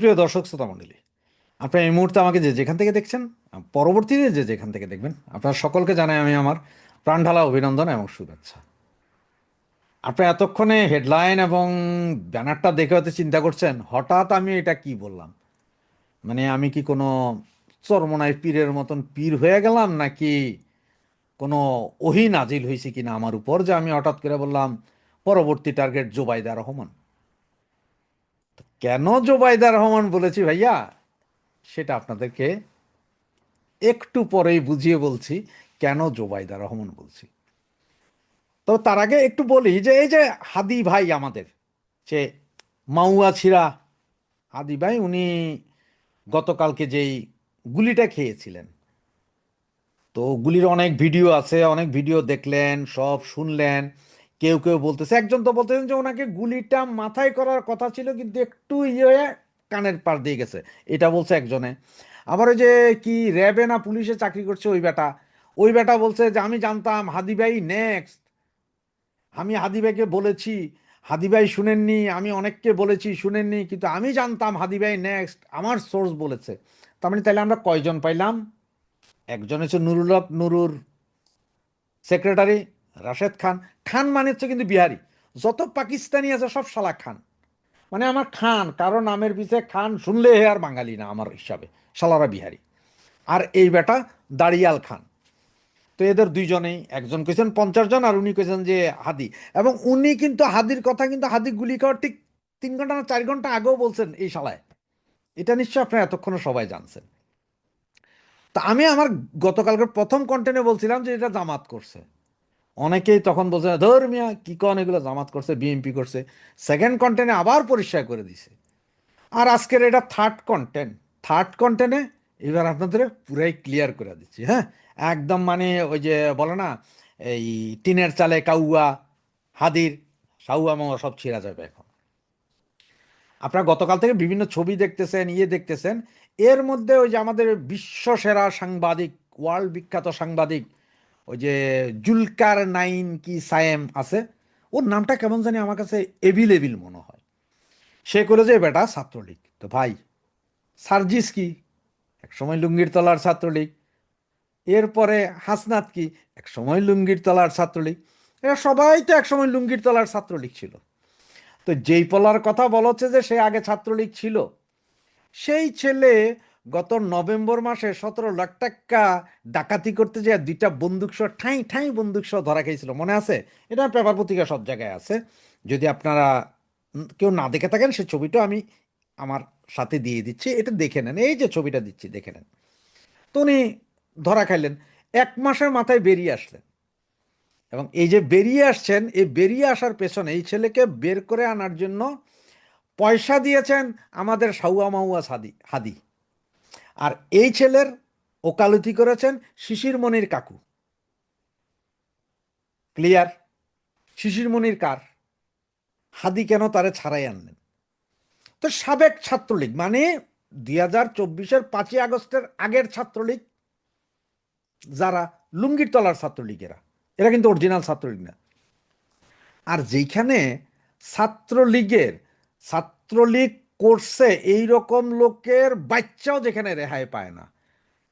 প্রিয় দর্শক, শ্রোতা মণ্ডলী, আপনারা এই মুহূর্তে আমাকে যে যেখান থেকে দেখছেন, পরবর্তীতে যে যেখান থেকে দেখবেন, আপনারা সকলকে জানাই আমি আমার প্রাণঢালা অভিনন্দন এবং শুভেচ্ছা। আপনারা এতক্ষণে হেডলাইন এবং ব্যানারটা দেখে হয়তো চিন্তা করছেন, হঠাৎ আমি এটা কি বললাম? মানে আমি কি কোনো চরমনায় পীরের মতন পীর হয়ে গেলাম, নাকি কোনো ওহি নাজিল হয়েছে কিনা আমার উপর, যে আমি হঠাৎ করে বললাম, পরবর্তী টার্গেট জোবাইদা রহমান। কেন জোবাইদা রহমান বলেছি ভাইয়া? সেটা আপনাদেরকে একটু পরেই বুঝিয়ে বলছি, কেন জোবাইদা রহমান বলছি। তো তার আগে একটু বলি যে, এই যে হাদি ভাই আমাদের, যে মাউয়া ছিরা হাদি ভাই, উনি গতকালকে যেই গুলিটা খেয়েছিলেন, তো গুলির অনেক ভিডিও আছে, অনেক ভিডিও দেখলেন, সব শুনলেন। কেউ কেউ বলতেছে। একজন তো বলতেছেন যে ওনাকে গুলিটা মাথায় করার কথা ছিল, কিন্তু একটু ইয়ে কানের পার দিয়ে গেছে। এটা বলছে একজনে। আবার ওই যে কি র্যাবে না পুলিশে চাকরি করছে ওই বেটা। ওই বেটা বলছে যে, আমি জানতাম, হাদি ভাই নেক্সট আমি হাদি ভাইকে বলেছি, হাদি ভাই শুনেননি, আমি অনেককে বলেছি শুনেননি, কিন্তু আমি জানতাম হাদি ভাই নেক্সট আমার সোর্স বলেছে। তার মানে তাহলে আমরা কয়জন পাইলাম? একজন হচ্ছে নুরুল হক, নুরুর সেক্রেটারি রাশেদ খান। খান মানে হচ্ছে কিন্তু বিহারি। যত পাকিস্তানি আছে সব শালা খান। মানে আমার খান, কারও নামের পিছে খান শুনলে হে আর বাঙালি না আমার হিসাবে, শালারা বিহারি। আর এই বেটা দাড়িয়াল খান। তো এদের দুইজনেই, একজন কেছেন পঞ্চাশ জন আর উনি কেছেন যে হাদি। এবং উনি কিন্তু হাদির কথা কিন্তু হাদি গুলি খাওয়ার ঠিক তিন ঘণ্টা না চার ঘণ্টা আগেও বলছেন এই শালায়। এটা নিশ্চয় আপনারা এতক্ষণও সবাই জানছেন। তা আমি আমার গতকালকে প্রথম কন্টেন্টে বলছিলাম যে এটা জামাত করছে। অনেকেই তখন বলছে, ধর মিয়া, কি কন, এগুলো জামাত করছে বিএনপি করছে। সেকেন্ড কন্টেন্টে আবার পরিষ্কার করে দিছে। আর আজকের এটা থার্ড কন্টেন্ট থার্ড কন্টেন্টে এবার আপনাদের পুরাই ক্লিয়ার করে দিচ্ছি হ্যাঁ? একদম মানে ওই যে বলে না, এই টিনের চালে কাউয়া, হাদির, সাউয়া মাওয়া সব ছিঁড়া যাবে এখন। আপনারা গতকাল থেকে বিভিন্ন ছবি দেখতেছেন ইয়ে দেখতেছেন। এর মধ্যে ওই যে আমাদের বিশ্ব সেরা সাংবাদিক ওয়ার্ল্ড বিখ্যাত সাংবাদিক ওই যে জুলকার নাইন কি সায়েম আছে, ওর নামটা কেমন জানি আমার কাছে এভিল এভিল মনে হয়। সে করে যে, বেটা, ছাত্রলীগ। তো ভাই, সার্জিস কি? এক সময় লুঙ্গির তলার ছাত্রলীগ। এরপরে হাসনাত কি? এক সময় লুঙ্গির তলার ছাত্রলীগ। এরা সবাই তো এক সময় লুঙ্গির তলার ছাত্রলীগ ছিল। তো যেই পলার কথা বলা হচ্ছে যে, সে আগে ছাত্রলীগ ছিল। সেই ছেলে গত নভেম্বর মাসে সতেরো লাখ টাকা ডাকাতি করতে যে দুইটা বন্দুক সহ ঠাই ঠাই বন্দুক সহ ধরা খেয়েছিল মনে আছে? এটা পেপার পত্রিকা সব জায়গায় আছে। যদি আপনারা কেউ না দেখে থাকেন, সে ছবিটা আমি আমার সাথে দিয়ে দিচ্ছি। এটা দেখে নেন। এই যে ছবিটা দিচ্ছি, দেখে নেন। তো উনি ধরা খাইলেন। এক মাসের মাথায় বেরিয়ে আসলেন। এবং এই যে বেরিয়ে আসছেন, এই বেরিয়ে আসার পেছনে এই ছেলেকে বের করে আনার জন্য পয়সা দিয়েছেন আমাদের সাউয়া মাউয়া সাদি হাদি। আর এই ছেলের ওকালতি করেছেন শিশির মনির কাকু। ক্লিয়ার? শিশির মনির কার? হাদি কেন তারে ছাড়াই আনলেন? তো সাবেক ছাত্রলীগ মানে দুই হাজার চব্বিশের পাঁচই আগস্টের আগের ছাত্রলীগ, যারা লুঙ্গির তলার ছাত্রলীগেরা, এরা কিন্তু অরিজিনাল ছাত্রলীগ না। আর যেইখানে ছাত্রলীগের, ছাত্রলীগ করছে এই রকম লোকের বাচ্চাও যেখানে রেহাই পায় না।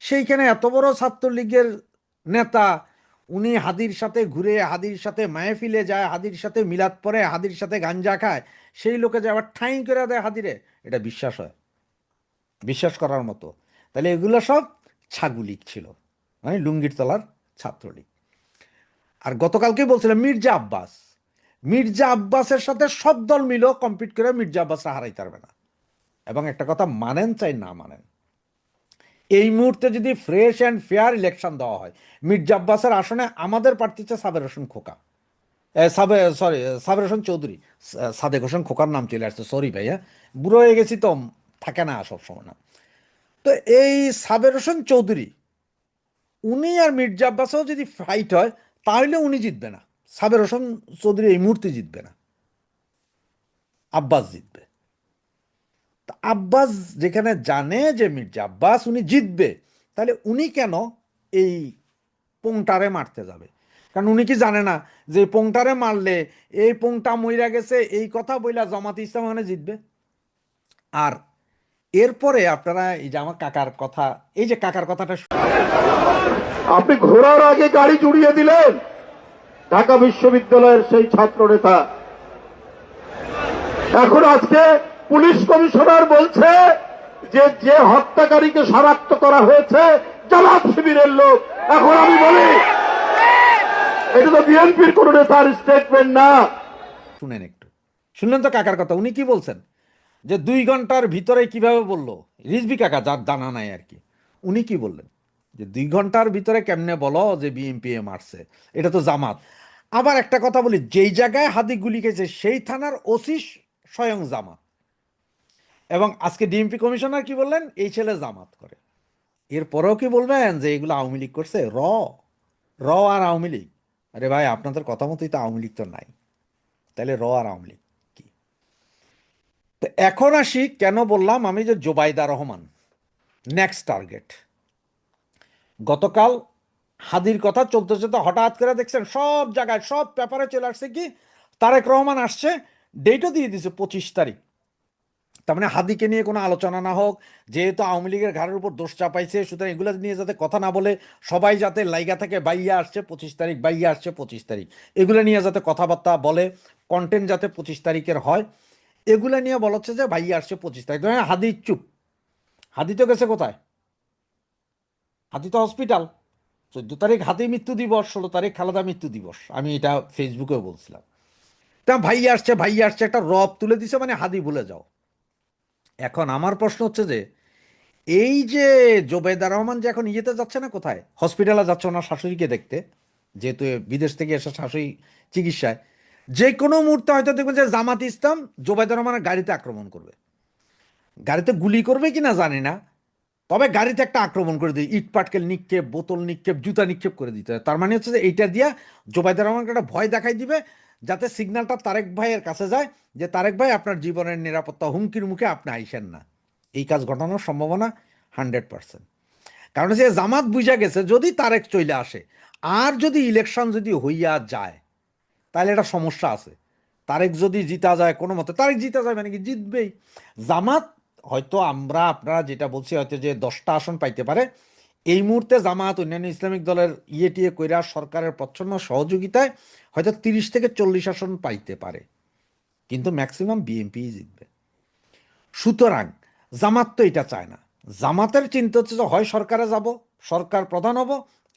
সেইখানে এত বড় ছাত্রলীগের নেতা, উনি হাদির সাথে ঘুরে, হাদির সাথে মাহফিলে যায়, হাদির সাথে মিলাদ পরে হাদির সাথে গাঞ্জা খায়, সেই লোকে যে আবার ঠাঁই করে দেয় হাদিরে, এটা বিশ্বাস হয়। বিশ্বাস করার মতো। তাহলে এগুলো সব ছাগুলিক ছিল মানে লুঙ্গির তলার ছাত্রলীগ। আর গতকালকে বলছিলাম, মির্জা আব্বাস। মির্জা আব্বাসের সাথে সব দল মিলেও কম্পিট করে মির্জা আব্বাসরা হারাইতে পারবে না। এবং একটা কথা মানেন চাই না মানেন। এই মুহূর্তে যদি ফ্রেশ অ্যান্ড ফেয়ার ইলেকশন দেওয়া হয়, মির্জা আব্বাসের আসনে আমাদের প্রার্থী হচ্ছে সাবের হোসেন খোকা। সাবে সরি সাবের হোসেন চৌধুরী। সাদেক হোসেন খোকার নাম চলে আসছে সরি ভাইয়া। বুড়ো হয়ে গেছি তো, থাকে না সব সময় না। তো এই সাবের হোসেন চৌধুরী, উনি আর মির্জা আব্বাসও যদি ফাইট হয়, তাহলে উনি জিতবে না। সাবের হোসেন চৌধুরী এই মুহূর্তে জিতবে না। আব্বাস জিতবে। তা আব্বাস যেখানে জানে যে মির্জা আব্বাস উনি জিতবে, তাহলে উনি কেন এই পোংটারে মারতে যাবে? কারণ উনি কি জানে না যে পোংটারে মারলে এই পোংটা মইরা গেছে, এই কথা বইলা জামাত ইসলাম ওখানে জিতবে? আর এরপরে আপনারা এই যে আমার কাকার কথা, এই যে কাকার কথাটা আপনি ঘোরার আগে গাড়ি জুড়িয়ে দিলেন। ঢাকা বিশ্ববিদ্যালয়ের সেই ছাত্র নেতা। এখন আজকে পুলিশ কমিশনার বলছে যে যে হত্যাকারীকে শনাক্ত করা হয়েছে, জামাত শিবিরের লোক। এখন আমি বলি, এটা তো বিএনপির কোন নেতার স্টেটমেন্ট না। শুনেন একটু। শুনলেন তো কাকার কথা, উনি কি বলছেন? যে দুই ঘণ্টার ভিতরে কীভাবে বলল? রিজবি কাকা, যার জানা নাই আর কি। উনি কি বললেন? যে দুই ঘণ্টার ভিতরে কেমনে বলো যে বিএমপি এ মারছে? এটা তো জামাত। আবার একটা কথা বলি, যেই জায়গায় হাদি গুলি গেছে সেই থানার ওসি স্বয়ং জামাত। এবং আজকে ডিএমপি কমিশনার কি বললেন? এই ছেলে জামাত করে। এরপরেও কি বলবেন যে এগুলো আওয়ামী লীগ করছে? র। র আর আওয়ামী লীগ। আরে ভাই, আপনাদের কথা মতোই তো আওয়ামী লীগ তো নাই। তাহলে র আর আওয়ামী লীগ কি? তো এখন আসি, কেন বললাম আমি যে জোবাইদা রহমান নেক্সট টার্গেট গতকাল হাদির কথা চলতে চলতে হঠাৎ করে দেখছেন সব জায়গায়, সব পেপারে চলে আসছে কি, তারেক রহমান আসছে ডেটও দিয়ে দিছে পঁচিশ তারিখ। তার মানে হাদিকে নিয়ে কোনো আলোচনা না হোক, যেহেতু আওয়ামী লীগের ঘাড়ের উপর দোষ চাপাইছে, সুতরাং এগুলো নিয়ে যাতে কথা না বলে সবাই যাতে লাইগা থেকে, বাইয়া আসছে পঁচিশ তারিখ, বাইয়া আসছে পঁচিশ তারিখ। এগুলো নিয়ে যাতে কথাবার্তা বলে কন্টেন্ট যাতে পঁচিশ তারিখের হয়, এগুলো নিয়ে বলা হচ্ছে যে ভাইয়া আসছে পঁচিশ তারিখ। ধরেন হাদি চুপ। হাদি তো গেছে কোথায়? হাতি তো হসপিটাল চোদ্দ তারিখ হাতি মৃত্যু দিবস, ষোলো তারিখ খালেদা মৃত্যু দিবস। আমি এটা ফেসবুকেও বলছিলাম। তা ভাইয়া আসছে ভাইয়া আসছে, একটা রব তুলে দিছে মানে হাদি ভুলে যাও। এখন আমার প্রশ্ন হচ্ছে যে, এই যে জোবেদা রহমান যে এখন ইয়েতে যাচ্ছে না কোথায়? হসপিটালে যাচ্ছে ওনার শাশুড়িকে দেখতে, যেহেতু বিদেশ থেকে এসে শাশুড়ি চিকিৎসায়। যে কোনো মুহূর্তে হয়তো দেখবেন যে জামাত ইসলাম জোবেদা রহমানের গাড়িতে আক্রমণ করবে। গাড়িতে গুলি করবে কি না জানি না। তবে গাড়িতে একটা আক্রমণ করে দিই। ইট পাটকেল নিক্ষেপ, বোতল নিক্ষেপ, জুতা নিক্ষেপ করে দিতে তার মানে হচ্ছে যে এইটা দিয়া জোবাইদা রহমানকে একটা ভয় দেখাই দিবে, যাতে সিগন্যালটা তারেক ভাইয়ের কাছে যায়, যে তারেক ভাই আপনার জীবনের নিরাপত্তা হুমকির মুখে আপনি আইসেন না। এই কাজ ঘটানোর সম্ভাবনা হান্ড্রেড পার্সেন্ট। কারণ হচ্ছে জামাত বুঝা গেছে, যদি তারেক চলে আসে, আর যদি ইলেকশন যদি হইয়া যায়, তাহলে একটা সমস্যা আছে। তারেক যদি জিতা যায় কোনো মতে, তারেক জিতা যায় মানে কি জিতবেই। জামাত হয়তো আমরা, আপনারা যেটা বলছি, হয়তো যে দশটা আসন পাইতে পারে। এই মুহূর্তে জামাত অন্যান্য ইসলামিক দলের ইয়ে টিয়ে কইরা সরকারের প্রচ্ছন্ন সহযোগিতায় হয়তো তিরিশ থেকে চল্লিশ আসন পাইতে পারে। কিন্তু ম্যাক্সিমাম বিএনপি জিতবে। সুতরাং জামাত তো এটা চায় না। জামাতের চিন্তা হচ্ছে যে হয় সরকারে যাব, সরকার প্রধান হব,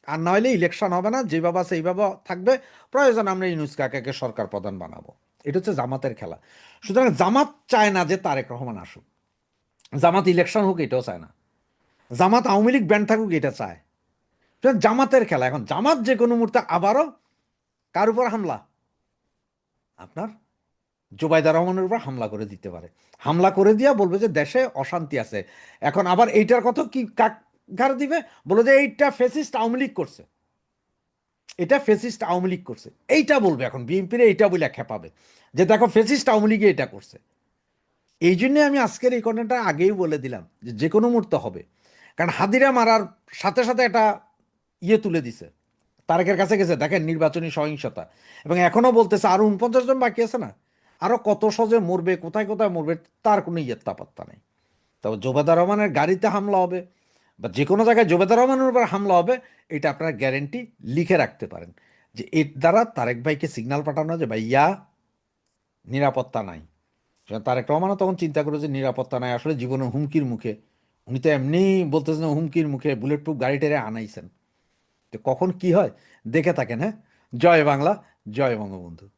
আর না হলে ইলেকশন হবে না, যেভাবে আছে এইভাবে থাকবে, প্রয়োজন আমরা ইনুস কাকাকে সরকার প্রধান বানাবো। এটা হচ্ছে জামাতের খেলা। সুতরাং জামাত চায় না যে তারেক রহমান আসুক। জামাত ইলেকশন হোক, এটাও চায় না। জামাত আওয়ামী লীগ ব্যান্ড থাকুক, এটা চায়। জামাতের খেলা, এখন জামাত যে কোনো মুহূর্তে আবারও কার উপর হামলা? আপনার জোবাইদা রহমানের উপর হামলা করে দিতে পারে। হামলা করে দিয়া বলবে যে দেশে অশান্তি আছে। এখন আবার এইটার কথা কি কাক দিবে? বলে যে এইটা ফেসিস্ট আওয়ামী লীগ করছে। এটা ফেসিস্ট আওয়ামী লীগ করছে। এইটা বলবে এখন, বিএনপির এইটা বলে খেপাবে। যে দেখো ফেসিস্ট আওয়ামী লীগে এটা করছে। এই জন্যে আমি আজকের এই ঘটনাটা আগেই বলে দিলাম যে যে কোনো মুহূর্তে হবে। কারণ হাদিরা মারার সাথে সাথে এটা ইয়ে তুলে দিছে। তারেকের কাছে গেছে, দেখেন নির্বাচনী সহিংসতা। এবং এখনও বলতেছে, আরও উনপঞ্চাশ জন বাকি আছে না? আরও কত সহজে মরবে, কোথায় কোথায় মরবে, তার কোনো ইয়েত্তা পাত্তা নেই। তবে জোবেদা রহমানের গাড়িতে হামলা হবে, বা যে কোনো জায়গায় জোবেদা রহমানের উপর হামলা হবে, এটা আপনারা গ্যারেন্টি লিখে রাখতে পারেন যে এর দ্বারা তারেক ভাইকে সিগন্যাল পাঠানো যে, ভাইয়া, নিরাপত্তা নাই। তারেক রহমানও তখন চিন্তা করে যে নিরাপত্তা নাই। আসলে জীবনের হুমকির মুখে। উনি তো এমনি বলতেছেন হুমকির মুখে বুলেট প্রুফ গাড়ি টেরে আনাইছেন। তো কখন কি হয়, দেখে থাকেন হ্যাঁ? জয় বাংলা, জয় বঙ্গবন্ধু।